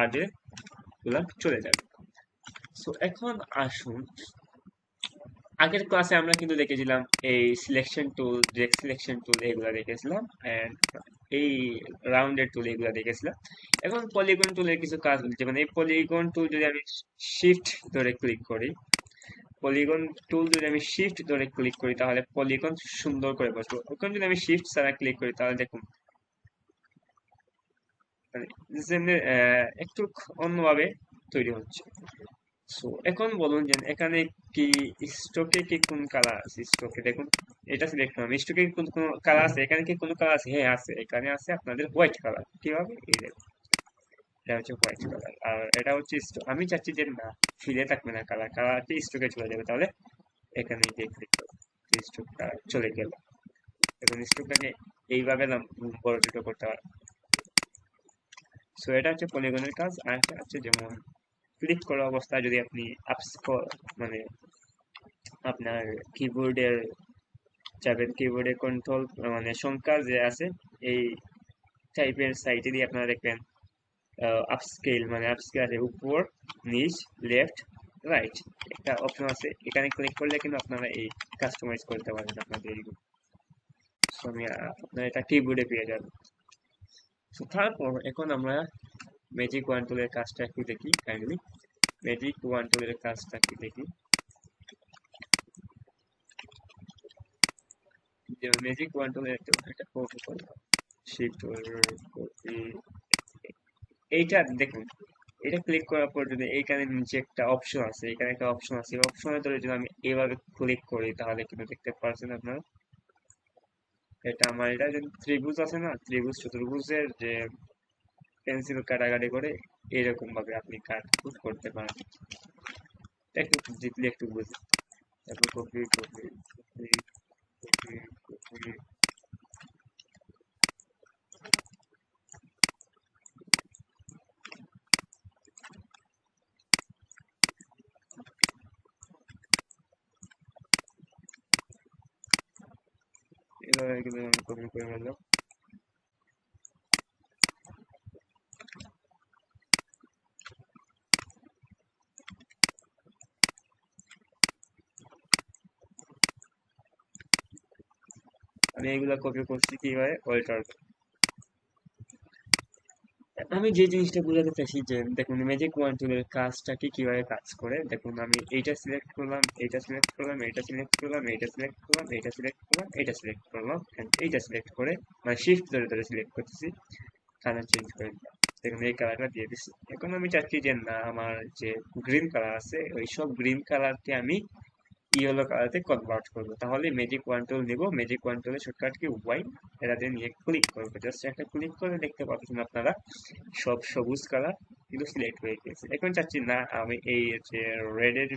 আর্টে গুলা চলে যাবে। সো এখন আসুন। আগের ক্লাসে আমরা কিন্তু দেখেছিলাম এই সিলেকশন টুল ডেক সিলেকশন টুল এগুলা দেখেছিলাম এন্ড এই রাউন্ডের টুল এগুলা দেখেছিলাম। এখন পলিগন টুলের কিছু কাজ বলছে মানে এই পলিগন টুল যদি আমি শিফট ধরে ক্লিক করি পলিগন টুল যদি আমি শিফট ধরে ক্লিক করি, তাহলে পলিগন সুন্দর করে বসবো। এখন যদি আমি শিফট ছাড়া ক্লিক করি, তাহলে দেখুন মানে একটু অন্যভাবে তৈরি হচ্ছে। সো এখন বলুন যে এখানে কি স্টকে কি কোন কালার আছে স্টকে দেখুন, এটা সিলেক্ট করলাম। স্টকে কোন কোন কালার আছে? এখানে কি কোন কালার আছে? হ্যাঁ আছে। এখানে আছে আপনাদের হোয়াইট কালার কীভাবে? এই দেখুন। এটা হচ্ছে হোয়াইট কালার আর এটা হচ্ছে আমি চাচ্ছি যে না, ফিরে থাকবে না কালার কালারটি স্টকে চলে যাবে। তাহলে এখানে গিয়ে ক্লিক করব স্টকটা চলে গেল। এখন স্টকটাকে এইভাবে বড় ছোট করতে পারব সো এটা হচ্ছে পলিগনের কাজ আর একটা হচ্ছে যেমন ক্লিক করা অবস্থায় যদি আপনি আপস মানে আপনার কিবোর্ডের যাবেন কিবোর্ডে কন্ট্রোল মানে সংখ্যা যে আছে, এই টাইপের সাইটে দিয়ে আপনারা দেখবেন আপস্কেল মানে আপস্কেল আছে উপর, নিচ লেফট রাইট একটা অপশন আছে। এখানে ক্লিক করলে কিন্তু আপনারা এই কাস্টমাইজ করতে পারবেন আপনাদের সো আমি আপনারা এটা কিবোর্ডে পেয়ে যাবেন। তারপর এখন আমরা ম্যাজিক ওয়ান টুলের কাজটা একটু দেখি কাইন্ডলি ম্যাজিক ওয়ান টুলের কাজটা একটু দেখি? ম্যাজিক ওয়ান টুলের একটা কপি করলাম শিফট এইটা দেখুন, এটা ক্লিক করার পর যদি এইখানে নিচে একটা অপশন আছে, এখানে একটা অপশন আছে অপশনে ধরে যদি আমি এভাবে ক্লিক করি, তাহলে কিন্তু দেখতে পারছেন আপনারা। এটা আমার, এটা যে ত্রিভুজ আছে না, ত্রিভুজ চতুর্ভুজের যে পেন্সিল কাটাকাটি করে এরকম ভাবে আপনি কাট করতে পারেন। একটু জিতলে একটু বুঝি। তারপর copy copy copy copy copy এগুলো আমি কপি করে ফেললাম আমি এগুলা কপি করছি কীভাবে অল্টার আমি যে জিনিসটা বোঝাতে চাইছি যে, দেখুন ম্যাজিক ওয়ান টুলের কাজটা কি কীভাবে কাজ করে? দেখুন, আমি এইটা সিলেক্ট করলাম, এইটা সিলেক্ট করলাম, এইটা সিলেক্ট করলাম, এইটা সিলেক্ট করলাম, এইটা সিলেক্ট করলাম, এইটা সিলেক্ট করলাম এইটা সিলেক্ট করে মানে শিফট ধরে ধরে সিলেক্ট করতেছি। কালার চেঞ্জ করে দিলাম। দেখুন, এই কালারটা দিয়ে দিচ্ছি এখন আমি চাচ্ছি যে, না, আমার যে গ্রিন কালার আছে, ওই সব গ্রিন কালারকে আমি ইয়েলো কালারতে কনভার্ট করব। তাহলে ম্যাজিক ওয়ান টুল নিব। ম্যাজিক ওয়ান টুলের শর্টকাট কি ওয়াই এটাতে নিয়ে ক্লিক করব। জাস্ট একটা ক্লিক করে দেখতে পাচ্ছেন আপনারা, সব সবুজ কালার কিন্তু সিলেক্ট হয়ে গেছে। এখন চাচ্ছি, না, আমি এই যে রেডের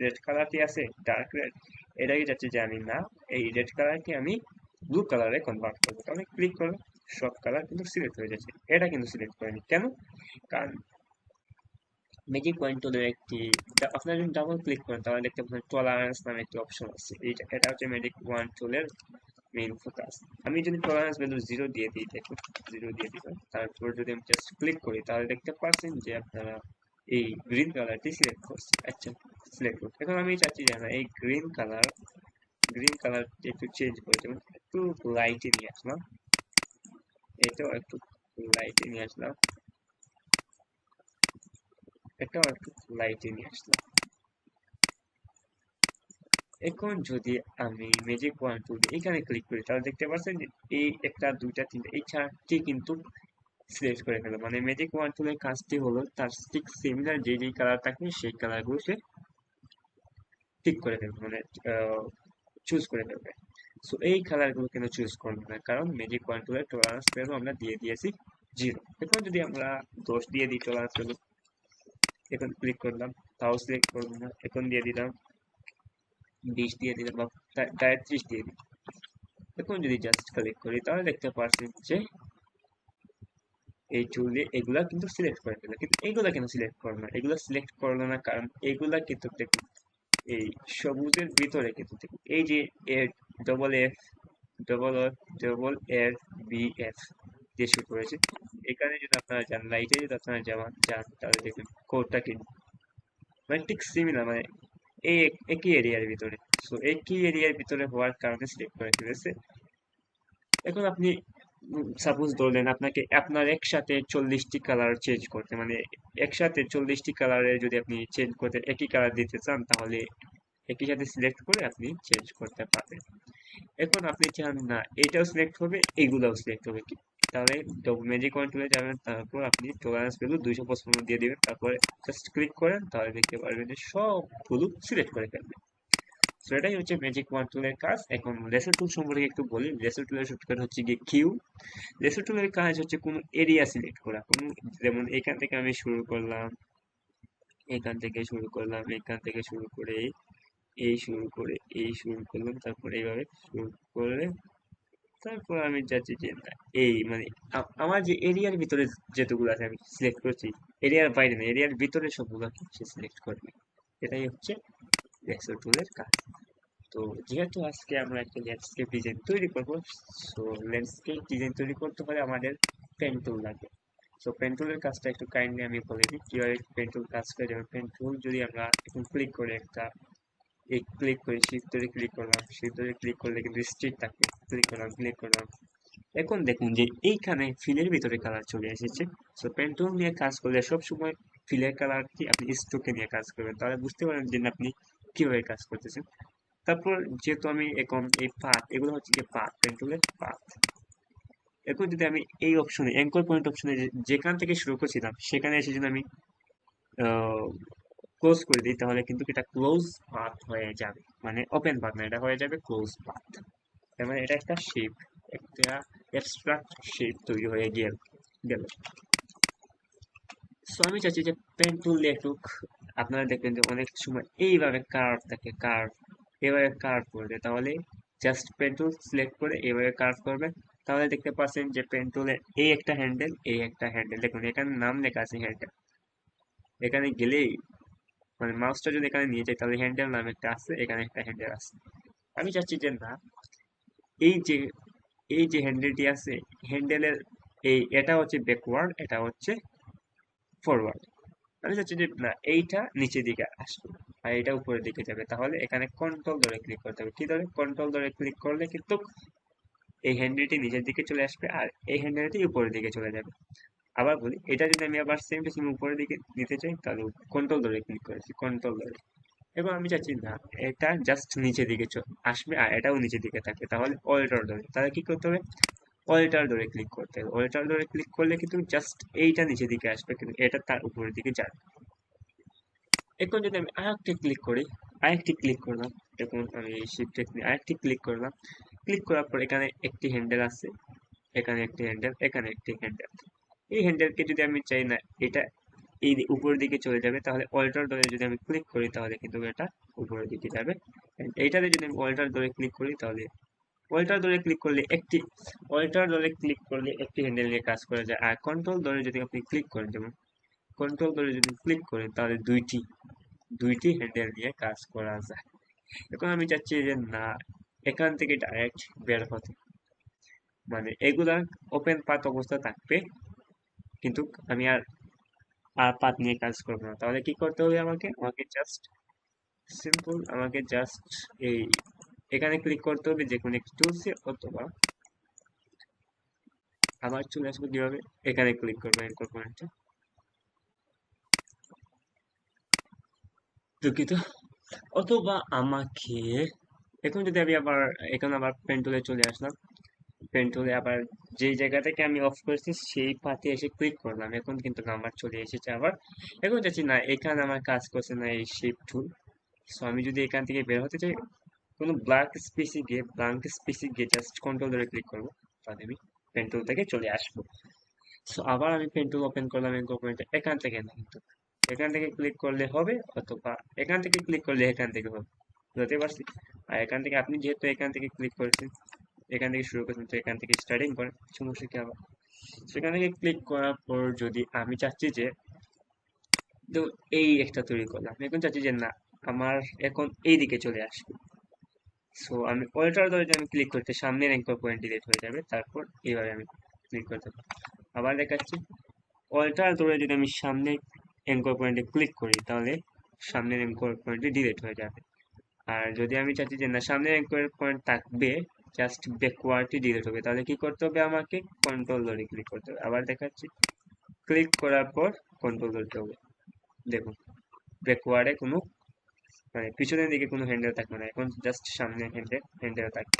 রেড কালারটি আছে ডার্ক রেড এটাকে চাচ্ছি যে আমি, না, এই রেড কালারকে আমি ব্লু কালারে কনভার্ট করব। তাহলে ক্লিক করব সব কালার কিন্তু সিলেক্ট হয়ে যাচ্ছে। এটা কিন্তু সিলেক্ট করেনি। কেন? কারণ ম্যাজিক পয়েন্ট টুলের একটি আপনারা যদি ডাবল ক্লিক করেন, তাহলে দেখতে পাচ্ছেন টলারেন্স নামে একটি অপশন আছে। এইটা, এটা হচ্ছে ম্যাজিক ওয়ান টুলের মেইন ফোকাস আমি যদি টলারেন্স ভ্যালু জিরো দিয়ে দিই, দেখুন জিরো দিয়ে দিবেন তারপর যদি আমি জাস্ট ক্লিক করি, তাহলে দেখতে পাচ্ছেন যে আপনারা এই গ্রিন কালারটি সিলেক্ট করছে আচ্ছা সিলেক্ট করছে এখন আমি চাচ্ছি যে না এই গ্রিন কালার গ্রিন কালার একটু চেঞ্জ করে। যেমন একটু লাইটে নিয়ে আসলাম। এটাও একটু লাইটে নিয়ে আসলাম। এটাও একটু লাইটে নিয়ে আসলাম। এখন যদি আমি ম্যাজিক ওয়ান টু এখানে ক্লিক করি, তাহলে দেখতে পাচ্ছেন যে এই একটা, দুইটা, তিনটা, এই চারটি কিন্তু সিলেক্ট করে ফেলো মানে ম্যাজিক ওয়ান টুলের কাজটি হলো তার ঠিক সিমিলার যে যে কালার থাকে সেই কালারগুলো সে ঠিক করে ফেলবে মানে চুজ করে ফেলবে। সো এই কালারগুলো কিন্তু চুজ করবে না, কারণ ম্যাজিক ওয়ান টুলের টলারেন্স ভ্যালু আমরা দিয়ে দিয়েছি জিরো এখন যদি আমরা দশ দিয়ে দিই টলারেন্স ভ্যালু এখন ক্লিক করলাম তাও সিলেক্ট করব না, এখন দিয়ে দিলাম বিশ দিয়ে দিলাম, বা ত্রিশ দিয়ে দিই এখন যদি জাস্ট ক্লিক করি, তাহলে দেখতে পাচ্ছেন যে এই দিয়ে এগুলা কিন্তু সিলেক্ট করে দিল। কিন্তু এগুলা কেন সিলেক্ট করল না? এগুলো সিলেক্ট করল না কারণ এগুলা কিন্তু দেখুন, এই সবুজের ভিতরে কিন্তু দেখুন, এই যে এর double F double double F B F দিয়ে শুরু করেছে। এখানে যদি আপনারা যান লাইটে যদি আপনারা যান যান, তাহলে দেখবেন কোডটা কি মানে ঠিক সিমিলার মানে এই একই এরিয়ার ভিতরে। সো একই এরিয়ার ভিতরে হওয়ার কারণে সিলেক্ট করে ফেলেছে এখন আপনি সাপোজ ধরলেন আপনাকে, আপনার একসাথে চল্লিশটি কালার চেঞ্জ করতে মানে একসাথে চল্লিশটি কালারের যদি আপনি চেঞ্জ করতে, একই কালার দিতে চান, তাহলে একই সাথে সিলেক্ট করে আপনি চেঞ্জ করতে পারবেন। এখন আপনি চান না, এটাও সিলেক্ট হবে এইগুলাও সিলেক্ট হবে তাহলে ম্যাজিক কন্ট্রোলে যাবেন, তারপর আপনি টলারেন্স ভ্যালু দুইশো পঁচপন্ন দিয়ে দিবেন, তারপরে জাস্ট ক্লিক করেন, তাহলে দেখতে পারবেন যে সবগুলো সিলেক্ট করে ফেলবে। তো এটাই হচ্ছে ম্যাজিক ওয়ান টুলের কাজ। এখন লেসার টুল সম্পর্কে একটু বলি। লেসার টুলের শর্টকাট হচ্ছে গিয়ে কিউ লেসার টুলের কাজ হচ্ছে কোনো এরিয়া সিলেক্ট করা। কোনো যেমন এখান থেকে আমি শুরু করলাম, এখান থেকে শুরু করলাম, এখান থেকে শুরু করে এই শুরু করে এই শুরু করলাম, তারপরে এইভাবে শুরু করে তারপর আমি যাচ্ছি যে, এই মানে আমার যে এরিয়ার ভিতরে যেতগুলো আছে আমি সিলেক্ট করছি এরিয়ার বাইরে না এরিয়ার ভিতরে সবগুলো সে সিলেক্ট করবে এটাই হচ্ছে লেসার টুলের কাজ। তো যেহেতু আজকে আমরা একটা ল্যান্ডস্কেপ ডিজাইন তৈরি করব সো ল্যান্ডস্কেপ ডিজাইন তৈরি করতে হলে আমাদের পেন টুল সো পেন টুলের কাজটা একটু কাইন্ডলি আমি বলে দিই। কীভাবে পেন টুল কাজ করে, যেমন পেন টুল যদি আমরা এখন ক্লিক করে একটা এই ক্লিক করি শিফট ধরে ক্লিক করলাম শিফট ধরে ক্লিক করলে কিন্তু স্ট্রিট থাকে ক্লিক করলাম ক্লিক করলাম। এখন দেখুন যে এইখানে ফিলের ভিতরে কালার চলে এসেছে। সো পেন টুল নিয়ে কাজ করলে সব সময় ফিলের কালার কি আপনি স্ট্রোকে নিয়ে কাজ করবেন। তাহলে বুঝতে পারেন যে আপনি কীভাবে কাজ করতেছেন। তারপর যেহেতু আমি এখন এই পাথ এগুলো হচ্ছে কি পাথ পেন টুলের পাথ এখন যদি আমি এই অপশনে অ্যাঙ্কর পয়েন্ট অপশনে যেখান থেকে শুরু করছিলাম, সেখানে এসে যদি আমি ক্লোজ করে দিই তাহলে কিন্তু এটা ক্লোজ পাথ হয়ে যাবে। মানে ওপেন পাথ না এটা হয়ে যাবে ক্লোজ পাথ তার মানে এটা একটা শেপ একটা অ্যাবস্ট্রাক্ট শেপ তৈরি হয়ে গেল গেল। সো আমি চাচ্ছি যে পেন টুল দিয়ে একটু আপনারা দেখবেন যে অনেক সময় এইভাবে কার্ভ থাকে কার্ভ এভাবে কার্ভ করবে। তাহলে জাস্ট পেন টুল সিলেক্ট করে এভাবে কার্ভ করবেন তাহলে দেখতে পাচ্ছেন যে পেন টুলের এই একটা হ্যান্ডেল এই একটা হ্যান্ডেল দেখুন এখানে নাম লেখা আছে হ্যান্ডেল এখানে গেলেই মানে মাউসটা যদি এখানে নিয়ে যাই, তাহলে হ্যান্ডেল নাম একটা আছে, এখানে একটা হ্যান্ডেল আছে। আমি চাচ্ছি যে না, এই যে এই যে হ্যান্ডেলটি আছে হ্যান্ডেলের এই, এটা হচ্ছে ব্যাকওয়ার্ড এটা হচ্ছে ফরওয়ার্ড আমি চাচ্ছি যে না, এইটা নিচের দিকে আসবে, আর এটা উপরের দিকে যাবে। তাহলে এখানে কন্ট্রোল ধরে ক্লিক করতে হবে। কি ধরে? কন্ট্রোল ধরে ক্লিক করলে কিন্তু এই হ্যান্ডেলটি নিচের দিকে চলে আসবে, আর এই হ্যান্ডেলটি উপরের দিকে চলে যাবে। আবার বলি, এটা যদি আমি আবার সেম টু সেম উপরের দিকে নিতে চাই, তাহলে কন্ট্রোল ধরে ক্লিক করেছি কন্ট্রোল ধরে এবং আমি চাচ্ছি, না, এটা জাস্ট নিচের দিকে আসবে, আর এটাও নিচের দিকে থাকে, তাহলে অল্টার ধরে তাহলে কি করতে হবে? অল্টার ধরে ক্লিক করতে হবে। অল্টার ধরে ক্লিক করলে কিন্তু জাস্ট এইটা নিচের দিকে আসবে, কিন্তু এটা তার উপরের দিকে যাবে। এখন যদি আমি আরেকটি ক্লিক করি, আরেকটি ক্লিক করলাম এখন আমি শিফট আরেকটি ক্লিক করলাম। ক্লিক করার পর এখানে একটি হ্যান্ডেল আছে এখানে একটি হ্যান্ডেল এখানে একটি হ্যান্ডেল এই হ্যান্ডেলকে যদি আমি চাই না, এটা এই উপরের দিকে চলে যাবে, তাহলে অল্টার ধরে যদি আমি ক্লিক করি, তাহলে কিন্তু এটা উপরের দিকে যাবে। এইটাতে যদি আমি অল্টার ধরে ক্লিক করি, তাহলে অল্টার ধরে ক্লিক করলে একটি অল্টার ধরে ক্লিক করলে একটি হ্যান্ডেল নিয়ে কাজ করা যায়। আর কন্ট্রোল ধরে যদি আপনি ক্লিক করেন, যেমন কন্ট্রোল ধরে যদি ক্লিক করেন, তাহলে দুইটি দুইটি হ্যান্ডেল নিয়ে কাজ করা যায়। এখন আমি চাচ্ছি যে না, এখান থেকে ডাইরেক্ট বের হতে। মানে এগুলা ওপেন পাত অবস্থা থাকবে। কিন্তু আমি আর আর পাত নিয়ে কাজ করব না। তাহলে কি করতে হবে আমাকে? আমাকে জাস্ট সিম্পল আমাকে জাস্ট এই, এখানে ক্লিক করতে হবে যে কোনো একটি টুলসে অথবা আবার চলে আসবে কীভাবে? এখানে ক্লিক করব, এরকম পয়েন্টে দুঃখিত। অথবা আমাকে, এখন যদি আমি আবার, এখন আবার পেন টুলে চলে আসলাম। পেন আবার যেই জায়গা থেকে আমি অফ করেছি, সেই পাতে এসে ক্লিক করলাম। এখন কিন্তু নাম্বার চলে এসেছে আবার। এখন যাচ্ছি না, এখানে আমার কাজ করছে না এই শেপ টুল সো আমি যদি এখান থেকে বের হতে চাই, কোনো ব্ল্যাক স্পেসে গিয়ে ব্ল্যাঙ্ক স্পেসে গিয়ে জাস্ট কন্ট্রোল ধরে ক্লিক করব। তাহলে আমি পেন থেকে চলে আসব। সো আবার আমি পেন ওপেন করলাম এখান থেকে না কিন্তু। এখান থেকে ক্লিক করলে হবে অথবা এখান থেকে ক্লিক করলে এখান থেকে হবে। বুঝতে পারছি? আর এখান থেকে আপনি যেহেতু এখান থেকে ক্লিক করেছেন এখান থেকে শুরু করছেন তো এখান থেকে স্টার্টিং করেন সমস্যা কি আবার। সেখান থেকে ক্লিক করার পর যদি আমি চাচ্ছি যে, তো এই একটা তৈরি করলাম। এখন চাচ্ছি যে, না, আমার এখন এই দিকে চলে আসবে। সো আমি অল্টার ধরে আমি ক্লিক করতে সামনের অ্যাঙ্কর পয়েন্ট ডিলিট হয়ে যাবে, তারপর এইভাবে আমি ক্লিক করতে পারি আবার দেখাচ্ছি অল্টার ধরে যদি আমি সামনে অ্যাঙ্কর পয়েন্টে ক্লিক করি, তাহলে সামনের অ্যাঙ্কর পয়েন্টটি ডিলিট হয়ে যাবে। আর যদি আমি চাচ্ছি যে, না, সামনের অ্যাঙ্কর পয়েন্ট থাকবে জাস্ট ব্যাকওয়ার্ডটি ডিলিট হবে। তাহলে কি করতে হবে আমাকে? কন্ট্রোল ধরে ক্লিক করতে হবে। আবার দেখাচ্ছি। ক্লিক করার পর কন্ট্রোল ধরতে হবে দেখুন ব্যাকওয়ার্ডে কোনো মানে পিছনের দিকে কোনো হ্যান্ডেল থাকবে না। এখন জাস্ট সামনে হ্যান্ডেল হ্যান্ডেল থাকবে।